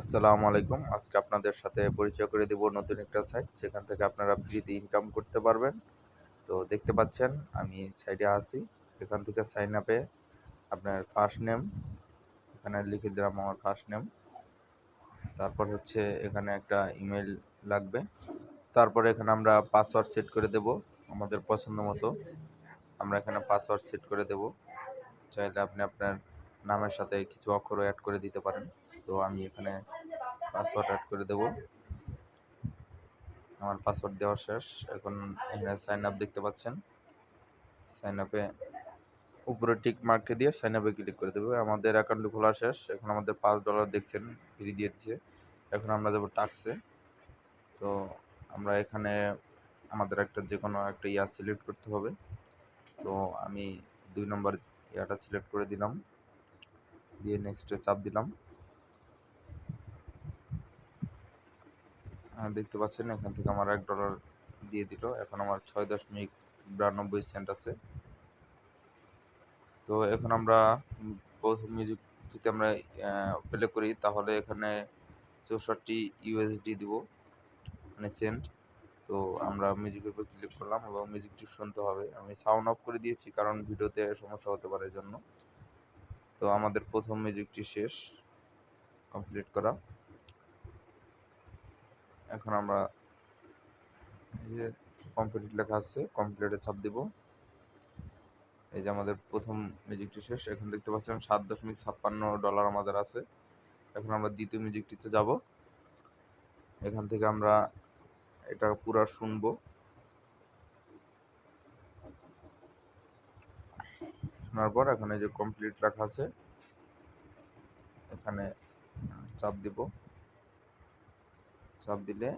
আসসালামু আলাইকুম। আজকে আপনাদের সাথে পরিচয় করে দেব নতুন একটা সাইট যেখান থেকে আপনারা ফ্রিতে ইনকাম করতে পারবেন। তো দেখতে পাচ্ছেন, আমি সাইডে আছি। এখান থেকে সাইন আপে আপনার ফার্স্ট নেম এখানে লিখে দিলাম আমার ফার্স্ট নেম তারপর হচ্ছে এখানে একটা ইমেল লাগবে। তারপরে এখানে আমরা পাসওয়ার্ড সেট করে দেব আমাদের পছন্দ মতো। আমরা এখানে পাসওয়ার্ড সেট করে দেব। চাইলে আপনি আপনার নামের সাথে কিছু অক্ষরও অ্যাড করে দিতে পারেন। তো আমি এখানে পাসওয়ার্ড অ্যাড করে দেব। আমার পাসওয়ার্ড দেওয়া শেষ। এখন এখানে সাইন আপ দেখতে পাচ্ছেন। সাইন আপে উপরে টিক মার্কটি দিয়ে সাইন আপে ক্লিক করে দেবো। আমাদের অ্যাকাউন্ট খোলা শেষ। এখন আমাদের পাঁচ ডলার দেখছেন ফ্রি দিয়ে দিচ্ছে। এখন আমরা যাব টাক্সে তো আমরা এখানে আমাদের একটা যে কোনো একটা ইয়া সিলেক্ট করতে হবে। তো আমি দুই নম্বর ইয়াটা সিলেক্ট করে দিলাম। দিয়ে নেক্সটে চাপ দিলাম। দেখতে পাচ্ছেন, এখান থেকে আমার এক ডলার দিয়ে দিল। এখন আমার ছয় দশমিক বিরানব্বই সেন্ট আছে। তো এখন আমরা প্রথম মিউজিক যদি আমরা প্লে করি। তাহলে এখানে চৌষট্টি ইউএসডি দিব মানে সেন্ট তো আমরা মিউজিকের উপর ক্লিক করলাম এবং মিউজিকটি শুনতে হবে। আমি সাউন্ড অফ করে দিয়েছি কারণ ভিডিওতে সমস্যা হতে পারে জন্য তো আমাদের প্রথম মিউজিকটি শেষ। কমপ্লিট করা। এখন আমরা এই যে কমপ্লিট লেখা আছে কমপ্লিটে চাপ দিব। এই যে আমাদের প্রথম মিউজিকটি শেষ, এখন দেখতে পাচ্ছেন সাত দশমিক ছাপ্পান্ন ডলার আমাদের আছে। এখন আমরা দ্বিতীয় মিউজিকটিতে যাব। এখান থেকে আমরা এটা পুরো শুনব। শোনার পর এখানে যে কমপ্লিট লেখা আছে, এখানে চাপ দিব। চাপ দিলে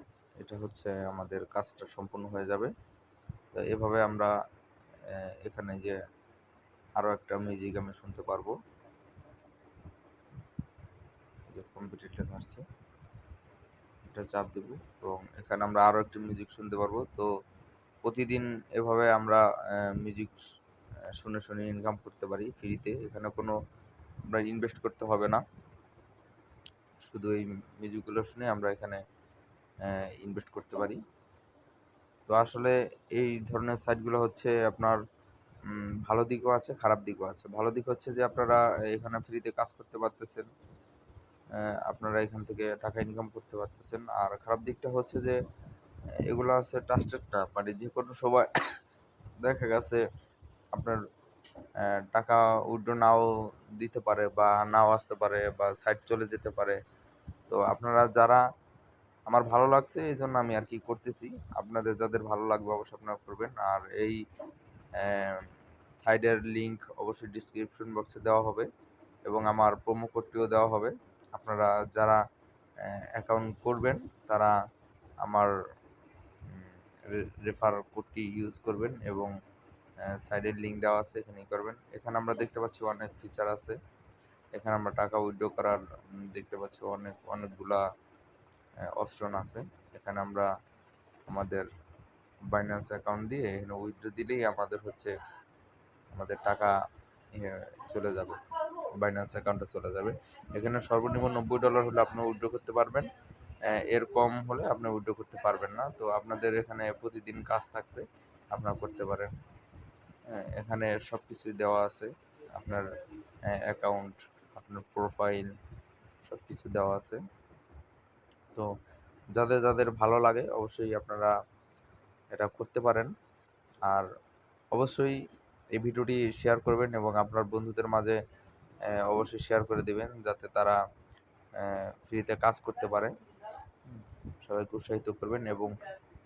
এটা হচ্ছে আমাদের কাজটা সম্পূর্ণ হয়ে যাবে। তো এভাবে আমরা এখানে যে আরও একটা মিউজিক আমি শুনতে পারব। যে কম্পিউটার লেখা আসছে এটা চাপ দেব এবং এখানে আমরা আরও একটি মিউজিক শুনতে পারব। তো প্রতিদিন এভাবে আমরা মিউজিক শুনে শুনে ইনকাম করতে পারি ফ্রিতে এখানে কোনো আমরা ইনভেস্ট করতে হবে না। শুধু এই মিউজিকগুলো শুনে আমরা এখানে ইনভেস্ট করতে পারি। তো আসলে এই ধরনের সাইটগুলো হচ্ছে আপনার ভালো দিকও আছে, খারাপ দিকও আছে। ভালো দিক হচ্ছে যে আপনারা এখানে ফ্রিতে কাজ করতে পারতেছেন আপনারা এখান থেকে টাকা ইনকাম করতে পারতেছেন। আর খারাপ দিকটা হচ্ছে যে, এগুলো আছে ট্রাস্টেড না মানে যে কোনো সময় দেখা গেছে আপনার টাকা উইড্রো নাও দিতে পারে বা নাও আসতে পারে বা সাইট চলে যেতে পারে। তো আপনারা যারা আমার ভালো লাগছে এই জন্য আমি আর কি করতেছি। আপনাদের যাদের ভালো লাগবে অবশ্যই আপনারা করবেন। আর এই সাইডের লিঙ্ক অবশ্যই ডিসক্রিপশন বক্সে দেওয়া হবে এবং আমার প্রোমো কোডটিও দেওয়া হবে। আপনারা যারা অ্যাকাউন্ট করবেন, তারা আমার রেফার কোডটি ইউজ করবেন এবং সাইডের লিঙ্ক দেওয়া আছে, এখানেই করবেন। এখানে আমরা দেখতে পাচ্ছি অনেক ফিচার আছে। এখানে আমরা টাকা উইথড্র করার দেখতে পাচ্ছি অনেক, অনেকগুলা অপশন আছে। এখানে আমরা আমাদের বাইন্যান্স অ্যাকাউন্ট দিয়ে এখানে উইথড্র দিলেই আমাদের হচ্ছে আমাদের টাকা চলে যাবে। বাইন্যান্স অ্যাকাউন্টে চলে যাবে। এখানে সর্বনিম্ন নব্বই ডলার হলে আপনি উইথড্র করতে পারবেন। এর কম হলে আপনি উইথড্র করতে পারবেন না। তো আপনাদের এখানে প্রতিদিন কাজ থাকবে, আপনারা করতে পারেন। এখানে সব কিছুই দেওয়া আছে। আপনার অ্যাকাউন্ট আপনার প্রোফাইল সব কিছু দেওয়া আছে। তো যাদের যাদের ভালো লাগে অবশ্যই আপনারা এটা করতে পারেন। আর অবশ্যই এই ভিডিওটি শেয়ার করবেন এবং আপনার বন্ধুদের মাঝে অবশ্যই শেয়ার করে দেবেন যাতে তারা ফ্রিতে কাজ করতে পারে। সবাইকে উৎসাহিত করবেন এবং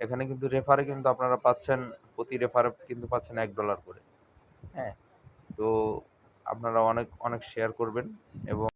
এখানে কিন্তু রেফারে কিন্তু আপনারা পাচ্ছেন, প্রতি রেফারে কিন্তু পাচ্ছেন এক ডলার করে। হ্যাঁ তো আপনারা অনেক অনেক শেয়ার করবেন এবং